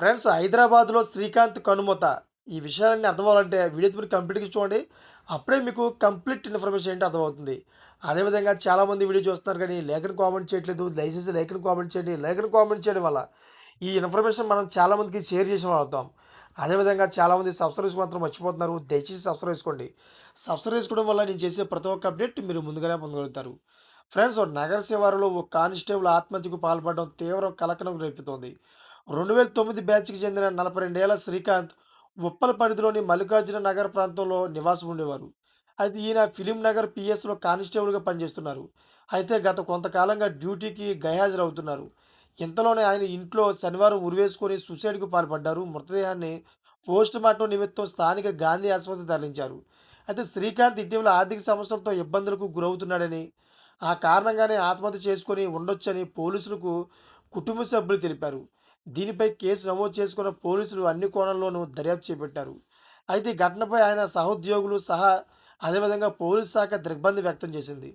Friends హైదరాబాద్లో శ్రీకాంత్ కనుమత ఈ విషయాలన్నీ అర్థమవ్వాలంటే వీడియో మీరు కంప్లీట్గా చూడండి. అప్పుడే మీకు కంప్లీట్ ఇన్ఫర్మేషన్ ఏంటి అర్థమవుతుంది. అదేవిధంగా చాలామంది వీడియో చూస్తున్నారు కానీ లేఖను కామెంట్ చేయట్లేదు. దయచేసి లేఖను కామెంట్ చేయండి. లేఖను కామెంట్ చేయడం వల్ల ఈ ఇన్ఫర్మేషన్ మనం చాలామందికి షేర్ చేసిన అవుతాం. అదేవిధంగా చాలామంది సబ్స్క్రైబ్స్ మాత్రం మర్చిపోతున్నారు. దయచేసి సబ్స్క్రైబ్ చేసుకోండి. సబ్స్క్రైబ్ చేసుకోవడం వల్ల నేను చేసే ప్రతి ఒక్క అప్డేట్ మీరు ముందుగానే పొందగలుగుతారు. ఫ్రెండ్స్ నగర శివారులో ఓ కానిస్టేబుల్ ఆత్మహత్యకు పాల్పడడం తీవ్ర కలకలం రేపుతోంది. రెండు వేల తొమ్మిది బ్యాచ్కి చెందిన నలభై రెండేళ్ళ శ్రీకాంత్ ఉప్పల పరిధిలోని మల్లికార్జున నగర్ ప్రాంతంలో నివాసం ఉండేవారు అయితే ఈయన ఫిలిం నగర్ పిఎస్లో కానిస్టేబుల్గా పనిచేస్తున్నారు. అయితే గత కొంతకాలంగా డ్యూటీకి గైహాజరు అవుతున్నారు ఇంతలోనే ఆయన ఇంట్లో శనివారం ఉరివేసుకొని సూసైడ్కు పాల్పడ్డారు. మృతదేహాన్ని పోస్ట్ మార్టం నిమిత్తం స్థానిక గాంధీ ఆసుపత్రి తరలించారు. అయితే శ్రీకాంత్ ఇటీవల ఆర్థిక సమస్యలతో ఇబ్బందులకు గురవుతున్నాడని ఆ కారణంగానే ఆత్మహత్య చేసుకొని ఉండొచ్చని పోలీసులకు కుటుంబ సభ్యులు తెలిపారు. దీనిపై కేసు నమోదు చేసుకున్న పోలీసులు అన్ని కోణాల్లోనూ దర్యాప్తు చేపట్టారు. అయితే ఈ ఘటనపై ఆయన సహోద్యోగులు సహా అదేవిధంగా పోలీస్ శాఖ దిగ్బంధి వ్యక్తం చేసింది.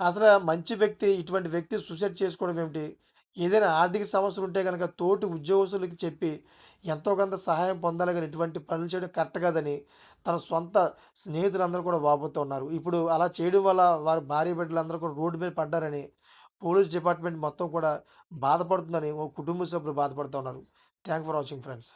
అసలు మంచి వ్యక్తి ఇటువంటి వ్యక్తి సూసైడ్ చేసుకోవడం ఏమిటి? ఏదైనా ఆర్థిక సమస్యలు ఉంటే కనుక తోటి ఉద్యోగస్తులకి చెప్పి ఎంతో కొంత సహాయం పొందాలి కానీ ఇటువంటి పనులు చేయడం కరెక్ట్ కాదని తన సొంత స్నేహితులందరూ కూడా వాపోతూ ఉన్నారు. ఇప్పుడు అలా చేయడం వల్ల వారి భార్య బిడ్డలందరూ కూడా రోడ్డు మీద పడ్డారని పోలీస్ డిపార్ట్మెంట్ మొత్తం కూడా బాధపడుతుందని ఓ కుటుంబ సభ్యులు బాధపడుతూ ఉన్నారు. Thank for watching friends.